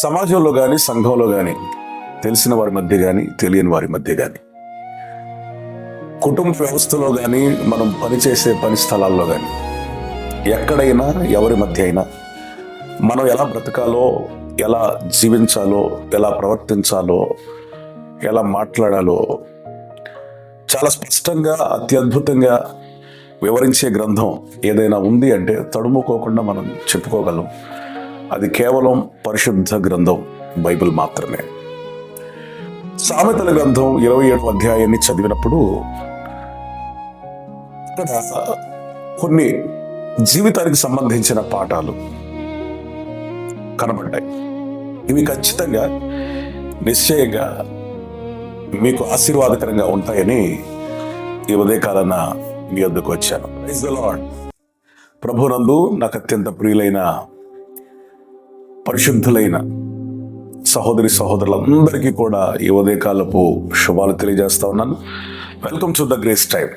సమాజంలో కానీ సంఘంలో కానీ తెలిసిన వారి మధ్య కానీ తెలియని వారి మధ్య కానీ కుటుంబ వ్యవస్థలో కానీ మనం పనిచేసే పని స్థలాల్లో కానీ ఎక్కడైనా ఎవరి మధ్య అయినా మనం ఎలా బ్రతకాలో ఎలా జీవించాలో ఎలా ప్రవర్తించాలో ఎలా మాట్లాడాలో చాలా స్పష్టంగా అత్యద్భుతంగా వివరించే గ్రంథం ఏదైనా ఉంది అంటే తడుముకోకుండా మనం చెప్పుకోగలం. అది కేవలం పరిశుద్ధ గ్రంథం బైబిల్ మాత్రమే. సామెతల గ్రంథం ఇరవై ఏడు అధ్యాయాన్ని చదివినప్పుడు కొన్ని జీవితానికి సంబంధించిన పాఠాలు కనబడ్డాయి. ఇవి ఖచ్చితంగా నిశ్చయంగా మీకు ఆశీర్వాదకరంగా ఉంటాయని ఈ ఉదయకాలన మీ వద్దకు వచ్చాను. ప్రభునందు నాకు అత్యంత ప్రియులైన పరిశుద్ధులైన సహోదరి సహోదరులందరికీ కూడా ఈ ఉదయకాలపు శుభాలు తెలియజేస్తా ఉన్నాను. Welcome to the grace time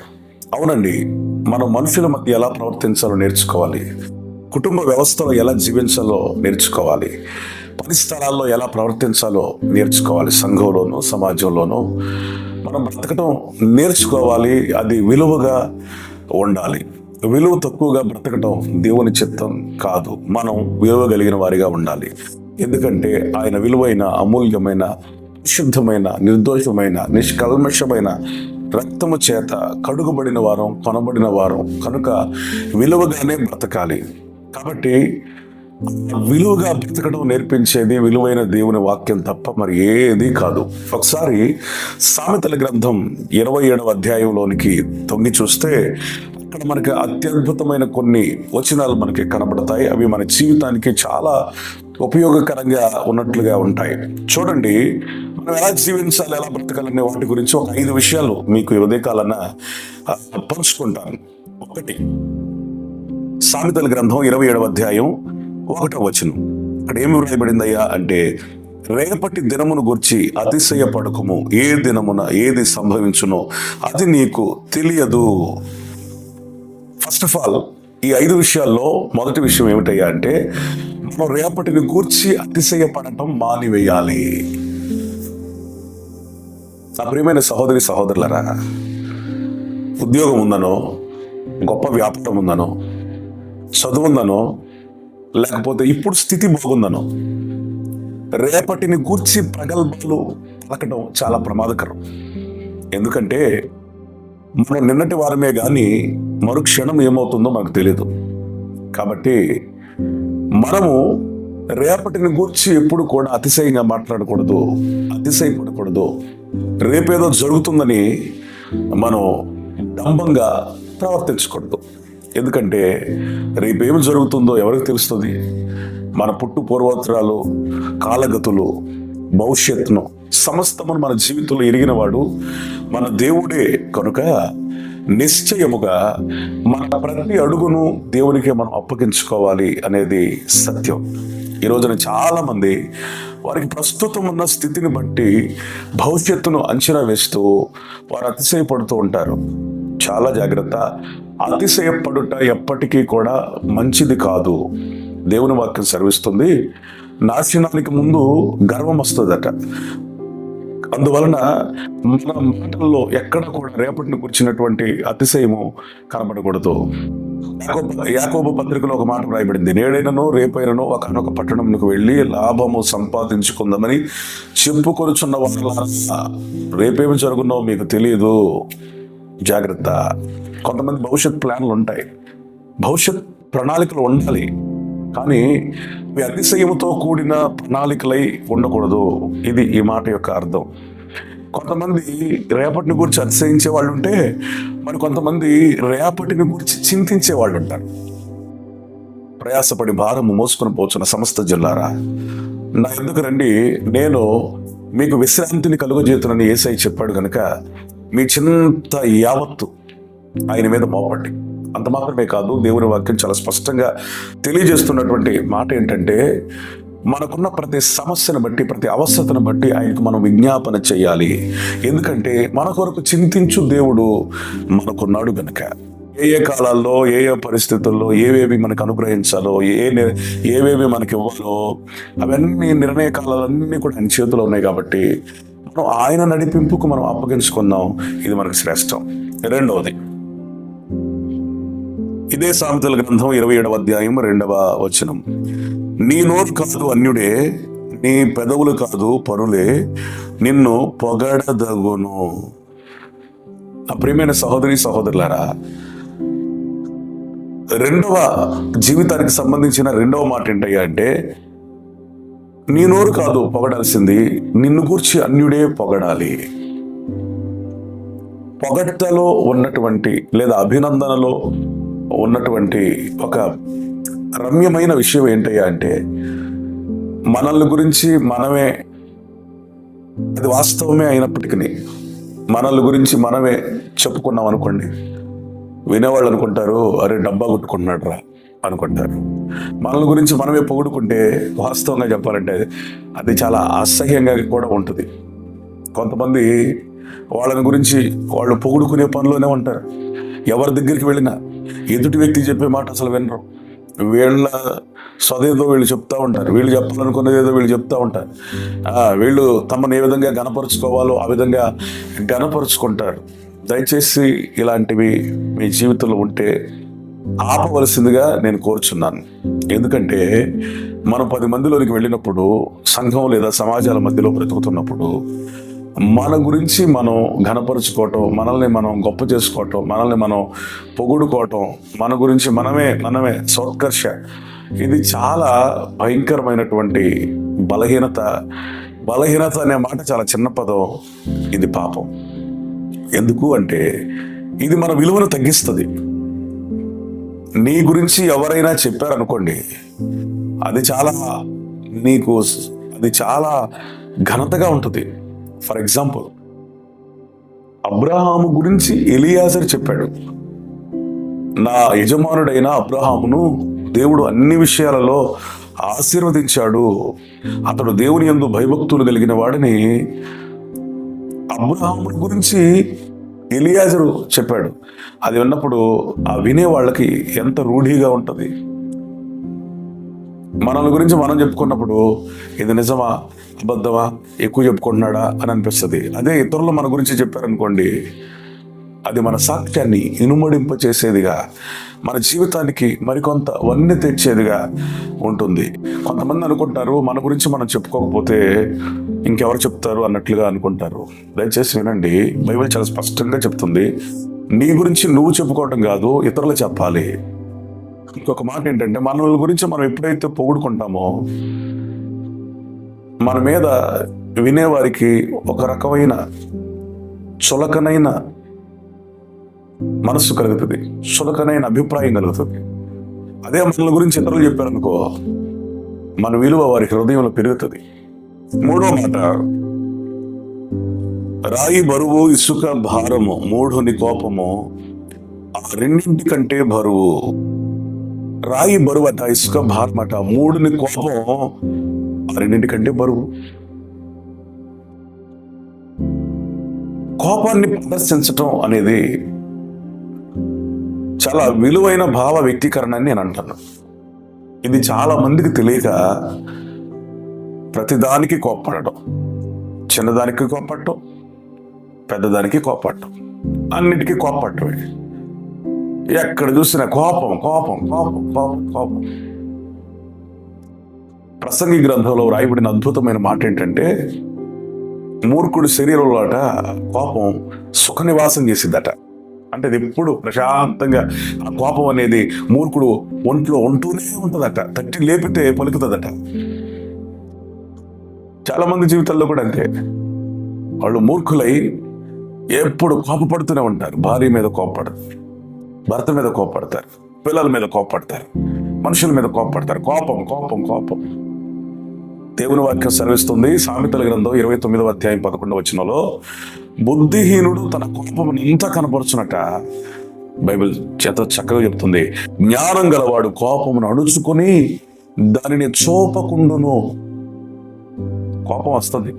అవునండి మనం మనుషుల మధ్య ఎలా ప్రవర్తించాలో నేర్చుకోవాలి. కుటుంబ వ్యవస్థలో ఎలా జీవించాలో నేర్చుకోవాలి. పని స్థలాల్లో ఎలా ప్రవర్తించాలో నేర్చుకోవాలి. సంఘంలోనూ సమాజంలోనూ మనం బ్రతకడం నేర్చుకోవాలి. అది విలువగా ఉండాలి. విలువ తక్కువగా బ్రతకడం దేవుని చిత్తం కాదు. మనం విలువ కలిగిన వారిగా ఉండాలి. ఎందుకంటే ఆయన విలువైన అమూల్యమైన శుద్ధమైన నిర్దోషమైన నిష్కల్మషమైన రక్తము చేత కడుగుబడిన వారం కొనబడిన వారం కనుక విలువగానే బ్రతకాలి. కాబట్టి విలువగా బ్రతకడం నేర్పించేది విలువైన దేవుని వాక్యం తప్ప మరి ఏది కాదు. ఒకసారి సామెతల గ్రంథం ఇరవై ఏడవ అధ్యాయంలోనికి తొంగి చూస్తే ఇక్కడ మనకి అత్యద్భుతమైన కొన్ని వచనాలు మనకి కనబడతాయి. అవి మన జీవితానికి చాలా ఉపయోగకరంగా ఉన్నట్లుగా ఉంటాయి. చూడండి మనం ఎలా జీవించాలి ఎలా బ్రతకాలనే వాటి గురించి ఒక ఐదు విషయాలు మీకు ఈ ఉదయకాలన పంచుకుంటాను. ఒకటి సామెతల గ్రంథం ఇరవై ఏడవ అధ్యాయం ఒకటో వచనం. అక్కడ ఏమి వ్రాయబడిందయ్యా అంటే రేపటి దినమును గుర్చి అతిశయ పడకము ఏ దినమున ఏది సంభవించునో అది నీకు తెలియదు. ఫస్ట్ ఆఫ్ ఆల్ ఈ ఐదు విషయాల్లో మొదటి విషయం ఏమిటయ్యా అంటే మనం రేపటిని గూర్చి అతిశయపడటం మానివేయాలి. నా ప్రియమైన సహోదరి సహోదరులరా ఉద్యోగం ఉందనో గొప్ప వ్యాపారం ఉందనో చదువు ఉందనో లేకపోతే ఇప్పుడు స్థితి బాగుందనో రేపటిని గూర్చి ప్రగల్భాలు పలకడం చాలా ప్రమాదకరం. ఎందుకంటే మనం నిన్నటి వారమే కానీ మరుక్షణం ఏమవుతుందో మనకు తెలియదు కాబట్టి మనము రేపటిని గూర్చి ఎప్పుడు కూడా అతిశయంగా మాట్లాడకూడదు అతిశయపడకూడదు. రేపేదో జరుగుతుందని మనం డంబంగా ప్రవర్తించకూడదు. ఎందుకంటే రేపేం జరుగుతుందో ఎవరికి తెలుస్తుంది? మన పుట్టు పూర్వోత్తరాలు కాలగతులు భవిష్యత్తును సమస్తమును మన జీవితంలో ఎరిగినవాడు మన దేవుడే. కనుక నిశ్చయముగా మన ప్రతి అడుగును దేవునికి మనం అప్పగించుకోవాలి అనేది సత్యం. ఈ రోజున చాలామంది వారికి ప్రస్తుతం ఉన్న స్థితిని బట్టి భవిష్యత్తును అంచనా వేస్తూ వారు అతిశయపడుతూ ఉంటారు. చాలా జాగ్రత్త. అతిశయపడుట ఎప్పటికీ కూడా మంచిది కాదు. దేవుని వాక్యం సర్విస్తుంది నాశనానికి ముందు గర్వం వస్తుందట. అందువలన మన మాటల్లో ఎక్కడ కూడా రేపటిని కూర్చున్నటువంటి అతిశయము కనబడకూడదు. యాకోబ పత్రికలో ఒక మాట రాయబడింది నేడైనను రేపైనను ఒకనొక పట్టణంకు వెళ్ళి లాభము సంపాదించుకుందామని చెప్పుకొనుచున్న వాళ్ళ రేపేమి జరుగునో మీకు తెలియదు జాగ్రత్త. కొంతమంది భవిష్యత్ ప్లాన్లు ఉంటాయి. భవిష్యత్ ప్రణాళికలు ఉండాలి. కానీ మీ అతిశయముతో కూడిన ప్రణాళికలై ఉండకూడదు. ఇది ఈ మాట యొక్క అర్థం. కొంతమంది రేపటిని గురించి అతిశయించే వాళ్ళు ఉంటే మరి కొంతమంది రేపటిని గురించి చింతించే వాళ్ళు ఉంటారు ప్రయాసపడి భారము మోసుకొని పోచున్న సమస్త జిల్లారా నా ఎందుకు రండి? నేను మీకు విశ్రాంతిని కలుగజేతునని ఏసై చెప్పాడు కనుక మీ చింత యావత్తు ఆయన మీద మోపండి. అంత మాత్రమే కాదు దేవుని వాక్యం చాలా స్పష్టంగా తెలియజేస్తున్నటువంటి మాట ఏంటంటే మనకున్న ప్రతి సమస్యను బట్టి ప్రతి అవసరతను బట్టి ఆయనకు మనం విజ్ఞాపన చేయాలి. ఎందుకంటే మన కొరకు చింతించు దేవుడు మనకున్నాడు గనక. ఏ ఏ కాలాల్లో ఏ ఏ పరిస్థితుల్లో ఏవేవి మనకు అనుగ్రహించాలో ఏ ఏవేవి మనకి ఇవ్వాలో అవన్నీ నిర్ణయ కాలాలన్నీ కూడా ఆయన చేతిలో ఉన్నాయి కాబట్టి మనం ఆయన నడిపింపుకు మనం అప్పగించుకుందాం. ఇది మనకు శ్రేష్టం. రెండవది ఇదే సామెతల గ్రంథం ఇరవై ఏడవ అధ్యాయం రెండవ వచనం. నీ నోరు కాదు అన్యుడే నీ పెదవులు కాదు పరులే నిన్ను పొగడదగును. ఆ ప్రియమైన సహోదరి సహోదరులారా రెండవ జీవితానికి సంబంధించిన రెండవ మాట ఏంటయ్యా అంటే నీ నోరు కాదు పొగడాల్సింది నిన్ను గూర్చి అన్యుడే పొగడాలి. పొగడ్తలో ఉన్నటువంటి లేదా అభినందనలో ఉన్నటువంటి ఒక రమ్యమైన విషయం ఏంటయ్యా అంటే మనల్ని గురించి మనమే అది వాస్తవమే అయినప్పటికీ మనల్ని గురించి మనమే చెప్పుకున్నాం అనుకోండి వినేవాళ్ళు అనుకుంటారు అరే డబ్బా కొట్టుకుంటున్నాడు రా అనుకుంటారు. మనల్ని గురించి మనమే పొగుడుకుంటే వాస్తవంగా చెప్పాలంటే అది చాలా అసహ్యంగా కూడా ఉంటుంది. కొంతమంది వాళ్ళని గురించి వాళ్ళు పొగుడుకునే పనిలోనే ఉంటారు. ఎవరి దగ్గరికి వెళ్ళినా ఎదుటి వ్యక్తి చెప్పే మాట అసలు వినరు. వీళ్ళ సదేదో వీళ్ళు చెప్తూ ఉంటారు. వీళ్ళు చెప్పాలనుకునేది ఏదో వీళ్ళు చెప్తూ ఉంటారు. వీళ్ళు తమను ఏ విధంగా గనపరుచుకోవాలో ఆ విధంగా గనపరుచుకుంటారు దయచేసి ఇలాంటివి మీ జీవితంలో ఉంటే ఆపవలసిందిగా నేను కోరుచున్నాను. ఎందుకంటే మనం పది మందిలోనికి వెళ్ళినప్పుడు సంఘం లేదా సమాజాల మధ్యలో బ్రతుకుతున్నప్పుడు మన గురించి మనం ఘనపరుచుకోవటం మనల్ని మనం గొప్ప చేసుకోవటం మనల్ని మనం పొగుడుకోవటం మన గురించి మనమే మనమే సోత్కర్ష ఇది చాలా భయంకరమైనటువంటి బలహీనత. బలహీనత అనే మాట చాలా చిన్న పదం. ఇది పాపం. ఎందుకు అంటే ఇది మన విలువను తగ్గిస్తుంది. నీ గురించి ఎవరైనా చెప్పారనుకోండి అది చాలా నీకు అది చాలా ఘనతగా ఉంటుంది. ఫర్ ఎగ్జాంపుల్ అబ్రహాము గురించి ఎలియాజర్ చెప్పాడు. నా యజమానుడైన అబ్రహామును దేవుడు అన్ని విషయాలలో ఆశీర్వదించాడు. అతడు దేవుని యందు భయభక్తులు కలిగిన వాడిని అబ్రహాముని గురించి ఎలియాజరు చెప్పాడు. అది విన్నప్పుడు ఆ వినే వాళ్ళకి ఎంత రూఢిగా ఉంటుంది. మనల్ని గురించి మనం చెప్పుకున్నప్పుడు ఇది నిజమా? అబద్ధమా ఎక్కువ చెప్పుకుంటున్నాడా అని అనిపిస్తుంది. అదే ఇతరులు మన గురించి చెప్పారనుకోండి అది మన సాక్ష్యాన్ని ఇనుమడింప చేసేదిగా మన జీవితానికి మరికొంత వన్నె తెచ్చేదిగా ఉంటుంది. కొంతమంది అనుకుంటారు మన గురించి మనం చెప్పుకోకపోతే ఇంకెవరు చెప్తారు అన్నట్లుగా అనుకుంటారు. దయచేసి వినండి బైబిల్ చాలా స్పష్టంగా చెప్తుంది నీ గురించి నువ్వు చెప్పుకోవటం కాదు ఇతరులు చెప్పాలి. ఇంకొక మాట ఏంటంటే మనల గురించి మనం ఎప్పుడైతే పొగుడుకుంటామో మన మీద వినేవారికి ఒక రకమైన చులకనైన మనస్సు కలుగుతుంది. చులకనైన అభిప్రాయం కలుగుతుంది. అదే మనల గురించి ఇతరులు చెప్పారనుకో మన విలువ వారి హృదయంలో పెరుగుతుంది. మూడో మాట రాయి బరువు ఇసుక భారము మూఢుని కోపము ఆ రెండింటి కంటే బరువు. రాయి బరువు అట ఇసుక భారం అట మూడుని కోపం ఆ కంటే బరువు. కోపాన్ని ప్రదర్శించటం అనేది చాలా విలువైన భావ వ్యక్తీకరణ అని నేను అంటాను. ఇది చాలా మందికి తెలియక ప్రతిదానికి కోప్పడటం చిన్నదానికి కోప్పడటం పెద్దదానికి కోప్పడటం అన్నిటికీ కోప్పడటమే. ఎక్కడ చూసినా కోపం కోపం కోపం కోపం కోపం. ప్రసంగి గ్రంథంలో రాయబడిన అద్భుతమైన మాట ఏంటంటే మూర్ఖుడి శరీరంలో అట కోపం సుఖ నివాసం చేసిద్దట అంటే అది ఎప్పుడు ప్రశాంతంగా ఆ కోపం అనేది మూర్ఖుడు ఒంట్లో ఉంటూనే ఉంటుందట తట్టి లేపితే పలుకుతుందట. చాలా మంది జీవితాల్లో కూడా అంతే. వాళ్ళు మూర్ఖులై ఎప్పుడు కోపపడుతూనే ఉంటారు. భార్య మీద కోపపడరు భర్త మీద కోపడతారు పిల్లల మీద కోపడతారు మనుషుల మీద కోపడతారు కోపం కోపం కోపం. దేవుని వాక్యం సెలవిస్తుంది. సామెతల గ్రంథం ఇరవై తొమ్మిదవ అధ్యాయం పదకొండవ వచనంలో బుద్ధిహీనుడు తన కోపం ఎంత కనపరుచునట. బైబిల్ చేత చక్కగా చెప్తుంది. జ్ఞానం గలవాడు కోపమును అణుచుకొని దానిని చూపకుండును. కోపం వస్తుంది.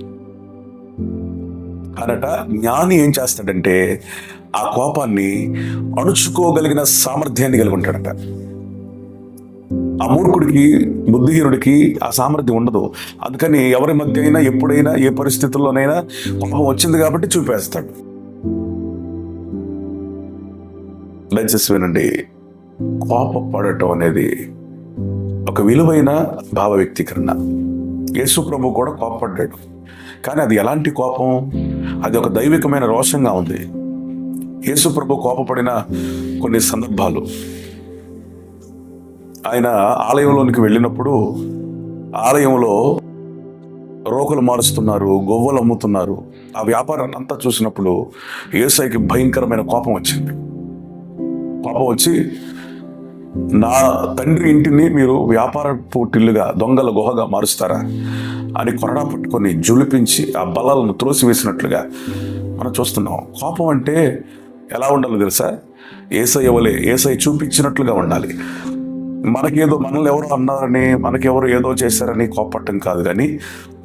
అనట జ్ఞాని ఏం చేస్తాడంటే ఆ కోపాన్ని అణుచుకోగలిగిన సామర్థ్యాన్ని కలిగి ఉంటాడట. ఆ మూర్ఖుడికి బుద్ధిహీనుడికి ఆ సామర్థ్యం ఉండదు. అందుకని ఎవరి మధ్య అయినా ఎప్పుడైనా ఏ పరిస్థితుల్లోనైనా కోపం వచ్చింది కాబట్టి చూపేస్తాడు. దయచేసి వినండి. కోపపడటం అనేది ఒక విలువైన భావ వ్యక్తీకరణ యేసు ప్రభు కూడా కోపపడ్డాడు. కానీ అది ఎలాంటి కోపం? అది ఒక దైవికమైన రోషంగా ఉంది. యేసు ప్రభు కోపపడిన కొన్ని సందర్భాలు. ఆయన ఆలయంలోనికి వెళ్ళినప్పుడు ఆలయంలో రోకలు మారుస్తున్నారు గొవ్వలు అమ్ముతున్నారు. ఆ వ్యాపారాన్ని అంతా చూసినప్పుడు ఏసైకి భయంకరమైన కోపం వచ్చింది. కోపం వచ్చి నా తండ్రి ఇంటిని మీరు వ్యాపార పోటీలుగా దొంగల గుహగా మారుస్తారా? అని కొరడా పట్టుకొని జులిపించి ఆ బలాలను త్రోసివేసినట్లుగా మనం చూస్తున్నాం. కోపం అంటే ఎలా ఉండాలి తెలుసా? ఏసై ఇవ్వలే ఏసై చూపించినట్లుగా ఉండాలి. మనకేదో మనల్ని ఎవరు అన్నారని మనకెవరు ఏదో చేశారని కోపట్టం కాదు కానీ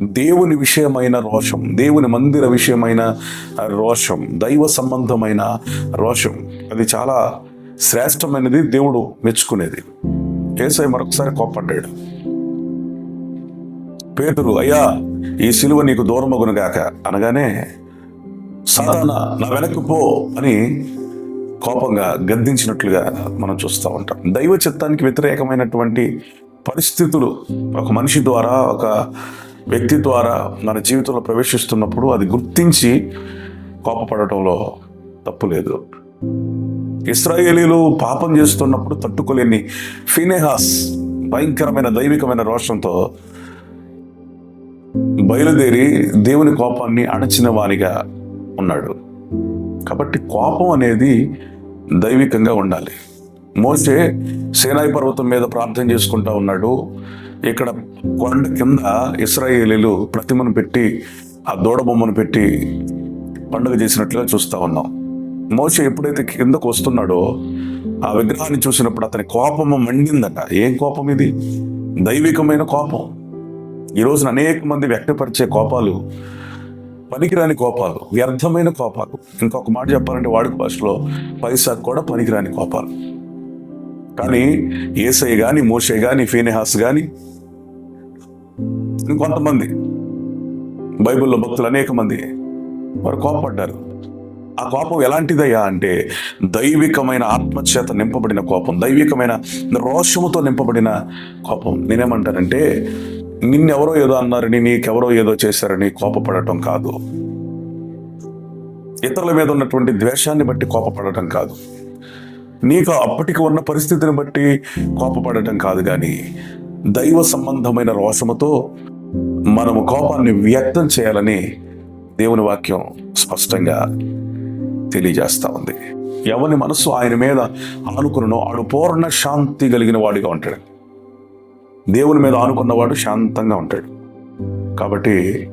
దేవుని విషయమైన రోషం దేవుని మందిర విషయమైన రోషం దైవ సంబంధమైన రోషం అది చాలా శ్రేష్టమైనది దేవుడు మెచ్చుకునేది. ఏసై మరొకసారి కోపడ్డాడు. పేతురు అయ్యా ఈ సిలువ నీకు దూరమగునుగాక అనగానే సాధారణ నా వెనక్కు పో అని కోపంగా గద్దించినట్లుగా మనం చూస్తూ ఉంటాం. దైవ చిత్తానికి వ్యతిరేకమైనటువంటి పరిస్థితులు ఒక మనిషి ద్వారా ఒక వ్యక్తి ద్వారా మన జీవితంలో ప్రవేశిస్తున్నప్పుడు అది గుర్తించి కోపపడటంలో తప్పు లేదు. ఇస్రాయేలీలు పాపం చేస్తున్నప్పుడు తట్టుకోలేని ఫినేహాస్ భయంకరమైన దైవికమైన రోషంతో బయలుదేరి దేవుని కోపాన్ని అణచిన వానిగా ఉన్నాడు. కాబట్టి కోపం అనేది దైవికంగా ఉండాలి. మోసే సేనాయి పర్వతం మీద ప్రార్థన చేసుకుంటా ఉన్నాడు. ఇక్కడ కొండ కింద ఇస్రాయేలీలు ప్రతిమను పెట్టి ఆ దూడ బొమ్మను పెట్టి పండుగ చేసినట్లుగా చూస్తూ ఉన్నాం. మోసే ఎప్పుడైతే కిందకు వస్తున్నాడో ఆ విగ్రహాన్ని చూసినప్పుడు అతని కోపము మండిందట. ఏం కోపం ఇది? దైవికమైన కోపం. ఈ రోజున అనేక మంది వ్యక్తపరిచే కోపాలు పనికిరాని కోపాలు వ్యర్థమైన కోపాలు. ఇంకొక మాట చెప్పాలంటే వాడుక భాషలో పైసా కూడా పనికిరాని కోపాలు. కానీ ఏసై గాని మోషే గాని ఫీనెహాస్ గాని ఇంకొంతమంది బైబిల్లో భక్తులు అనేక మంది వారు కోపపడ్డారు ఆ కోపం ఎలాంటిదయ్యా అంటే దైవికమైన ఆత్మచేత నింపబడిన కోపం దైవికమైన రోషముతో నింపబడిన కోపం. నేనేమంటానంటే నిన్నెవరో ఏదో అన్నారని నీకెవరో ఏదో చేశారని కోపపడటం కాదు. ఇతరుల మీద ఉన్నటువంటి ద్వేషాన్ని బట్టి కోపపడటం కాదు. నీకు అప్పటికి ఉన్న పరిస్థితిని బట్టి కోపపడటం కాదు కానీ దైవ సంబంధమైన రోషముతో మనము కోపాన్ని వ్యక్తం చేయాలని దేవుని వాక్యం స్పష్టంగా తెలియజేస్తా ఉంది. ఎవరి మనసు ఆయన మీద ఆనుకున్నో ఆడు పూర్ణ శాంతి కలిగిన వాడిగా ఉంటాడు. దేవుని మీద ఆనుకున్నవాడు శాంతంగా ఉంటాడు. కాబట్టి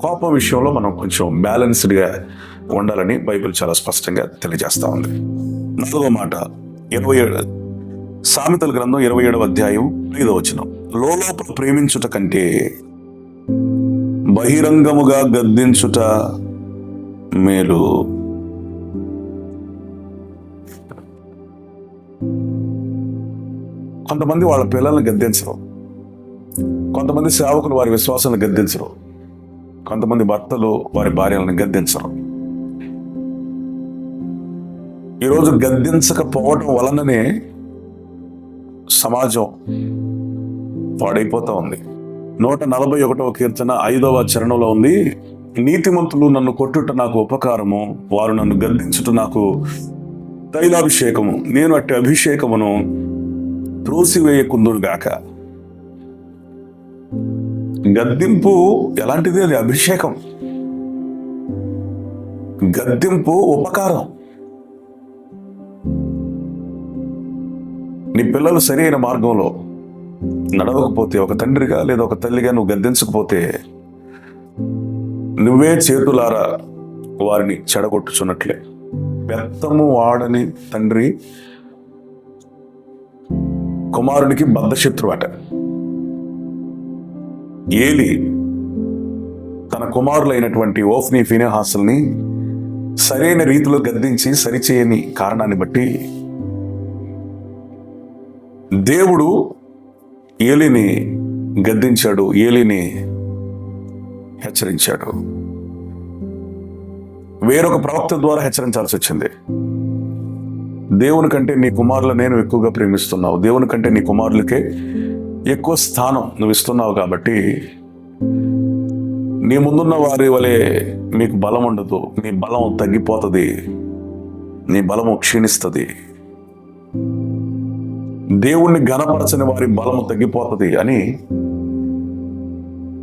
కోపం విషయంలో మనం కొంచెం బ్యాలెన్స్డ్గా ఉండాలని బైబిల్ చాలా స్పష్టంగా తెలియజేస్తూ ఉంది. నాలుగో మాట ఇరవై ఏడు సామెతల గ్రంథం ఇరవై ఏడవ అధ్యాయం ఐదో వచనం. లోపల ప్రేమించుట కంటే బహిరంగముగా గద్దించుట మేలు. కొంతమంది వాళ్ళ పిల్లల్ని గద్దించరు. కొంతమంది సేవకులు వారి విశ్వాసాలను గద్దించరు. కొంతమంది భర్తలు వారి భార్యలను గద్దించరు. ఈరోజు గద్దించకపోవడం వలననే సమాజం పాడైపోతా ఉంది. నూట నలభై ఒకటవ కీర్తన ఐదవ చరణంలో ఉంది నీతిమంతులు నన్ను కొట్టుట నాకు ఉపకారము వారు నన్ను గద్దించుట నాకు తైలాభిషేకము. నేను అట్టి అభిషేకమును త్రోసివేయకుందును గాక గద్దింపు ఎలాంటిది? అది అభిషేకం. గద్దింపు ఉపకారం. నీ పిల్లలు సరైన మార్గంలో నడవకపోతే ఒక తండ్రిగా లేదా ఒక తల్లిగా నువ్వు గద్దించకపోతే నువ్వే చేతులారా వారిని చెడగొట్టుచున్నట్లే. బెత్తము వాడని తండ్రి కుమారునికి బద్ధశత్రువు అట ఏలి తన కుమారులైనటువంటి ఓఫ్ని ఫినేహాసుల్ని సరైన రీతిలో గద్దించి సరిచేయని కారణాన్ని బట్టి దేవుడు ఏలిని గద్దించాడు ఏలిని హెచ్చరించాడు. వేరొక ప్రవక్త ద్వారా హెచ్చరించాల్సి వచ్చింది. దేవుని కంటే నీ కుమారులు నేను ఎక్కువగా ప్రేమిస్తున్నావు. దేవుని కంటే నీ కుమారులకే ఎక్కువ స్థానం నువ్వు ఇస్తున్నావు కాబట్టి నీ ముందున్న వారి వలె మీకు బలం ఉండదు. నీ బలం తగ్గిపోతుంది. నీ బలము క్షీణిస్తుంది. దేవుణ్ణి గణపరచని వారి బలము తగ్గిపోతుంది అని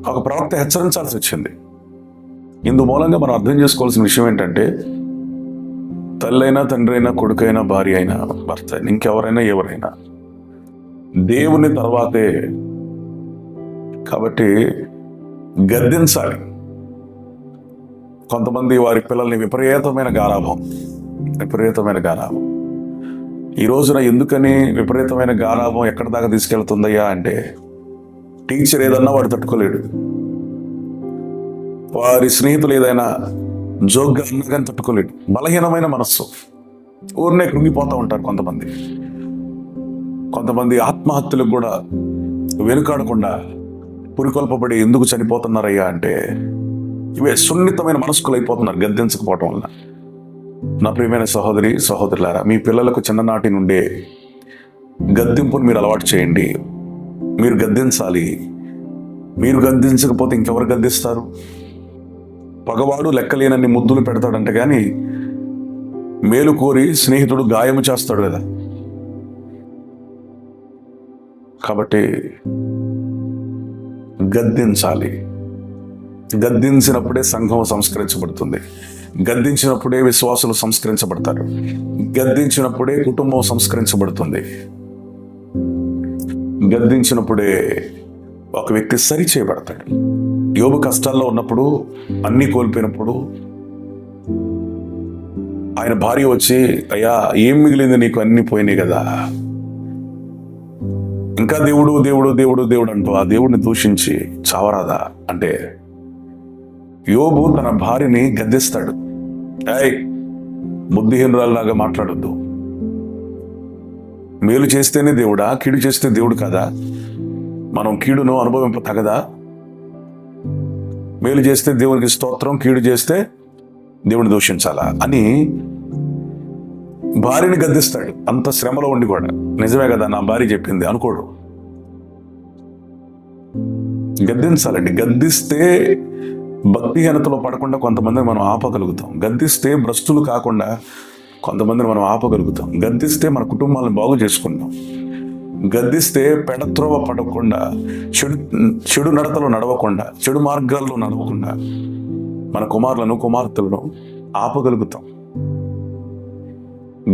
ఒక ప్రవక్త హెచ్చరించాల్సి వచ్చింది. ఇందు మూలంగా మనం అర్థం చేసుకోవాల్సిన విషయం ఏంటంటే తల్లైనా తండ్రి అయినా కొడుకైనా భార్య అయినా భర్త అయినా ఇంకెవరైనా ఎవరైనా. దేవుని తర్వాతే కాబట్టి గద్దించాలి. కొంతమంది వారి పిల్లల్ని విపరీతమైన గారాభం విపరీతమైన గారాభం. ఈ రోజున ఎందుకని విపరీతమైన గారాభం ఎక్కడి దాకా తీసుకెళ్తుందయ్యా అంటే టీచర్ ఏదన్నా వాడు తట్టుకోలేడు. వారి స్నేహితులు ఏదైనా జోగ్గా అన్నా కానీ తట్టుకోలేడు. బలహీనమైన మనస్సు. ఊరినే కృంగిపోతూ ఉంటారు కొంతమంది. కొంతమంది ఆత్మహత్యలకు కూడా వెనుకాడకుండా పురికొల్పబడి ఎందుకు చనిపోతున్నారయ్యా అంటే ఇవే సున్నితమైన మనస్కులు అయిపోతున్నారు గద్దించకపోవటం వల్ల నా ప్రియమైన సహోదరి సహోదరులారా మీ పిల్లలకు చిన్ననాటి నుండే గద్దింపును మీరు అలవాటు చేయండి. మీరు గద్దించాలి. మీరు గద్దించకపోతే ఇంకెవరు గద్దిస్తారు? పగవాడు లెక్కలేనన్ని ముద్దులు పెడతాడంట కానీ మేలు కోరి స్నేహితుడు గాయము చేస్తాడు కదా. కాబట్టి గద్దించాలి. గద్దించినప్పుడే సంఘం సంస్కరించబడుతుంది. గద్దించినప్పుడే విశ్వాసులు సంస్కరించబడతారు. గద్దించినప్పుడే కుటుంబం సంస్కరించబడుతుంది. గద్దించినప్పుడే ఒక వ్యక్తి సరి చేయబడతాడు. యోబు కష్టాల్లో ఉన్నప్పుడు అన్నీ కోల్పోయినప్పుడు ఆయన భార్య వచ్చి అయ్యా ఏం మిగిలింది నీకు? అన్ని పోయినాయి కదా. ఇంకా దేవుడు దేవుడు దేవుడు దేవుడు అంటూ ఆ దేవుడిని దూషించి చావరాదా? అంటే యోబు తన భార్యని గద్దిస్తాడు. ఏయ్ బుద్ధిహీనురాలాగా మాట్లాడొద్దు. మేలు చేస్తేనే దేవుడా కీడు చేస్తే దేవుడు కదా? మనం కీడును అనుభవింప తగదా? మేలు చేస్తే దేవునికి స్తోత్రం కీడు చేస్తే దేవుని దూషించాలా అని భార్యని గద్దిస్తాడు. అంత శ్రమలో ఉండి కూడా. నిజమే కదా నా భార్య చెప్పింది అనుకోడు. గద్దించాలండి. గద్దిస్తే భక్తిహీనతలో పడకుండా కొంతమందిని మనం ఆపగలుగుతాం. గద్దిస్తే భ్రష్టులు కాకుండా కొంతమందిని మనం ఆపగలుగుతాం. గద్దిస్తే మన కుటుంబాలను బాగు చేసుకుంటాం. గద్దిస్తే పెడత్రోవ పడకుండా చెడు చెడు నడతలు నడవకుండా చెడు మార్గాల్లో నడవకుండా మన కుమారులను కుమార్తెలను ఆపగలుగుతాం.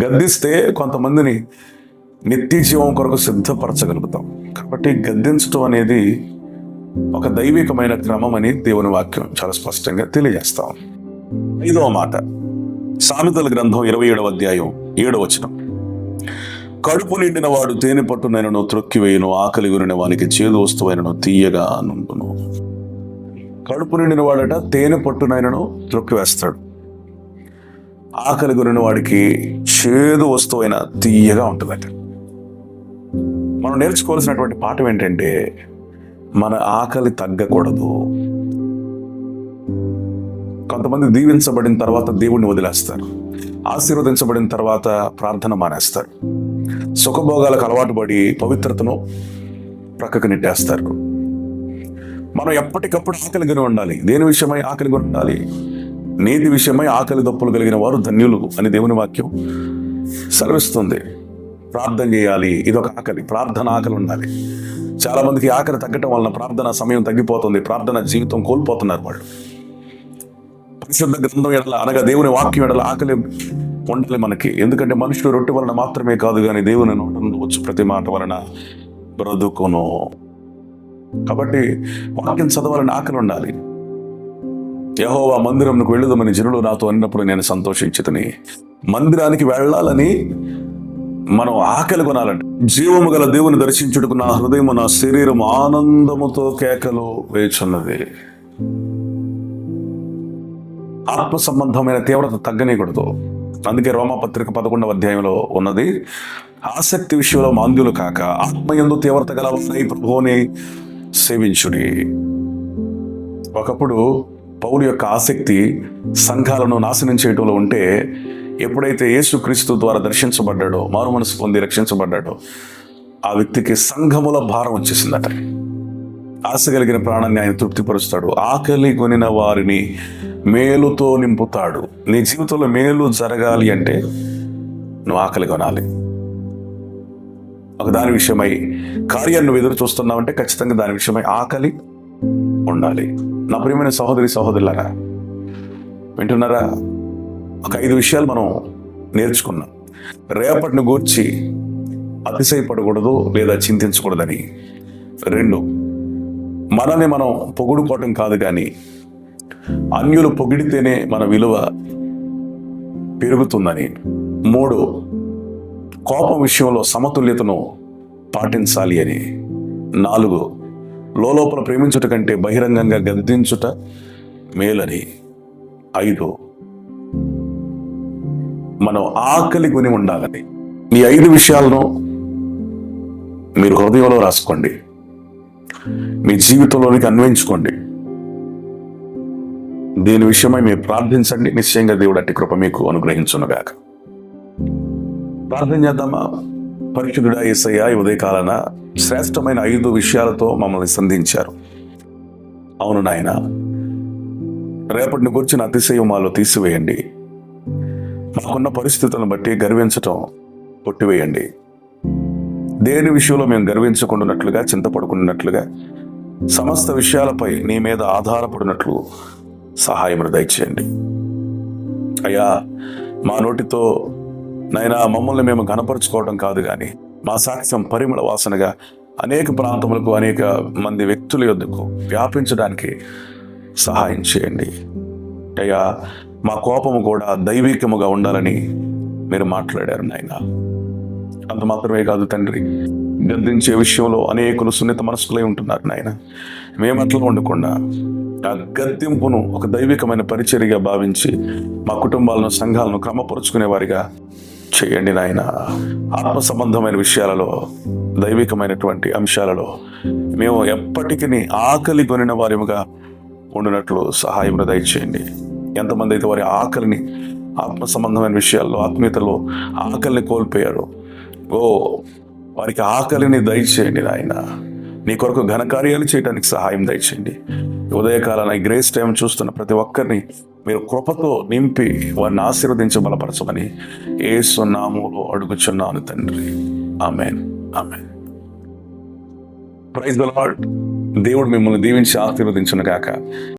గద్దిస్తే కొంతమందిని నిత్య జీవం కొరకు సిద్ధపరచగలుగుతాం. కాబట్టి గద్దించడం అనేది ఒక దైవికమైన క్రమం అని దేవుని వాక్యం చాలా స్పష్టంగా తెలియజేస్తాం. ఐదవ మాట. సామెతల గ్రంథం ఇరవై ఏడవ అధ్యాయం ఏడవ వచనం. కడుపు నిండిన వాడు తేనె పట్టునైనను త్రొక్కివేయను ఆకలి గురిన వానికి చేదు వస్తువైనను తీయగా నుండును. కడుపు నిండిన వాడట తేనె పట్టునైనను త్రొక్కివేస్తాడు. ఆకలి గురిన వాడికి చేదు వస్తువైన తీయగా ఉంటుందట. మనం నేర్చుకోవాల్సినటువంటి పాఠం ఏంటంటే మన ఆకలి తగ్గకూడదు. కొంతమంది దీవించబడిన తర్వాత దేవుణ్ణి వదిలేస్తారు. ఆశీర్వదించబడిన తర్వాత ప్రార్థన మానేస్తారు. సుఖభోగాలకు అలవాటు పడి పవిత్రతను ప్రక్కకు నెట్టేస్తారు. మనం ఎప్పటికప్పుడు ఆకలిగా ఉండాలి. దేని విషయమై ఆకలిగా ఉండాలి? నీతి విషయమై ఆకలి దప్పులు కలిగిన వారు ధన్యులు అని దేవుని వాక్యం సెలవిస్తుంది. ప్రార్థన చేయాలి. ఇది ఒక ఆకలి. ప్రార్థన ఆకలి ఉండాలి. చాలా మందికి ఆకలి తగ్గటం వలన ప్రార్థన సమయం తగ్గిపోతుంది. ప్రార్థన జీవితం కోల్పోతున్నారు వాళ్ళు. పరిశుద్ధ గ్రంథం ఎడల అనగా దేవుని వాక్యం ఎడల ఆకలి ఉండాలి మనకి. ఎందుకంటే మనుషులు రొట్టె వలన మాత్రమే కాదు కానీ దేవుని నోట నుండి వచ్చు ప్రతి మాట వలన బ్రతుకును. కాబట్టి వాక్యం చదవాలని ఆకలి ఉండాలి. యహోవా మందిరంకు వెళ్ళుదామని జనులు నాతో అన్నప్పుడు నేను సంతోషించుతని మందిరానికి వెళ్ళాలని మనం ఆకలి కొనాలంటే జీవము గల దేవుని దర్శించుటకు నా హృదయం నా శరీరం ఆనందముతో కేకలు వేచున్నది ఆత్మ సంబంధమైన తీవ్రత తగ్గనీయకూడదు. అందుకే రోమపత్రిక పదకొండవ అధ్యాయంలో ఉన్నది ఆసక్తి విషయంలో మాంద్యులు కాక ఆత్మయందు తీవ్రత గల ప్రభువుని సేవించుడి. ఒకప్పుడు పౌరు యొక్క ఆసక్తి సంఘాలను నాశనం చేయడంలో ఉంటే ఎప్పుడైతే యేసుక్రీస్తు ద్వారా దర్శించబడ్డాడో మారు మనసు పొంది రక్షించబడ్డాడో ఆ వ్యక్తికి సంఘముల భారం వచ్చేసిందట. ఆశ కలిగిన ప్రాణాన్ని ఆయన తృప్తిపరుస్తాడు. ఆకలి కొనిన వారిని మేలుతో నింపుతాడు. నీ జీవితంలో మేలు జరగాలి అంటే నువ్వు ఆకలి కొనాలి. ఒక దాని విషయమై కార్యాన్ని నువ్వు ఎదురు చూస్తున్నావంటే ఖచ్చితంగా దాని విషయమై ఆకలి ఉండాలి. నా ప్రియమైన సహోదరి సహోదరులారా వింటున్నారా? ఒక ఐదు విషయాలు మనం నేర్చుకున్నాం. రేపటిని గూర్చి అతిశయపడకూడదు లేదా చింతించకూడదని. రెండు మనల్ని మనం పొగుడుకోవటం కాదు కానీ అన్యులు పొగిడితేనే మన విలువ పెరుగుతుందని. మూడు కోపం విషయంలో సమతుల్యతను పాటించాలి అని. నాలుగు లోపల ప్రేమించుట కంటే బహిరంగంగా గద్దించుట మేలని. ఐదు మనం ఆకలి కొని ఉండాలని. ఈ ఐదు విషయాలను మీరు హృదయంలో రాసుకోండి. మీ జీవితంలోనికి అన్వయించుకోండి. దీని విషయమై మీరు ప్రార్థించండి. నిశ్చయంగా దేవుడు అట్టి కృప మీకు అనుగ్రహించునుగాక. ప్రార్థన చేద్దామా? పరిశుద్ధుడా ఏసయ్య ఈ ఉదయకాలన శ్రేష్టమైన ఐదు విషయాలతో మమ్మల్ని సంధించారు. అవును నాయన రేపటిని గురించిన అతిశయం మాలో తీసివేయండి. మాకున్న పరిస్థితులను బట్టి గర్వించటం కొట్టివేయండి. దేని విషయంలో మేము గర్వించకుండానట్లుగా చింతపడుకున్నట్లుగా సమస్త విషయాలపై నీ మీద ఆధారపడినట్లు సహాయం దయచేయండి. అయ్యా మా నోటితో నైనా మమ్మల్ని మేము కనపరుచుకోవడం కాదు కానీ మా సాక్ష్యం పరిమళ వాసనగా అనేక ప్రాంతములకు అనేక మంది వ్యక్తుల యొద్దకు వ్యాపించడానికి సహాయం చేయండి. అయ్యా మా కోపము కూడా దైవికముగా ఉండాలని మీరు మాట్లాడారు నాయన. అంత మాత్రమే కాదు తండ్రి గద్దించే విషయంలో అనేకులు సున్నిత మనస్కులై ఉంటున్నారు నాయన. మేము అట్లా ఉండకుండా ఆ గద్దెంపును ఒక దైవికమైన పరిచర్యగా భావించి మా కుటుంబాలను సంఘాలను క్రమపరుచుకునే వారిగా చేయండి నాయన. ఆత్మ సంబంధమైన విషయాలలో దైవికమైనటువంటి అంశాలలో మేము ఎప్పటికీ ఆకలి కొనిన వారిగా ఉండినట్లు సహాయం దయచేయండి. ఎంతమంది అయితే వారి ఆకలిని ఆత్మ సంబంధమైన విషయాల్లో ఆత్మీయతలో ఆకలిని కోల్పోయారు ఓ వారికి ఆకలిని దయచేయండి నాయన. నీ కొరకు ఘనకార్యాలు చేయడానికి సహాయం దయచేయండి. ఈ ఉదయకాలాన గ్రేస్ టైం చూస్తున్న ప్రతి ఒక్కరిని మీరు కృపతో నింపి వారిని ఆశీర్వదించి బలపరచమని ఏ సున్నాములో అడుగుచున్నాను తండ్రి. Amen. Amen. Praise the lord. దేవుడు మిమ్మల్ని దీవించి ఆశీర్వదించును కాక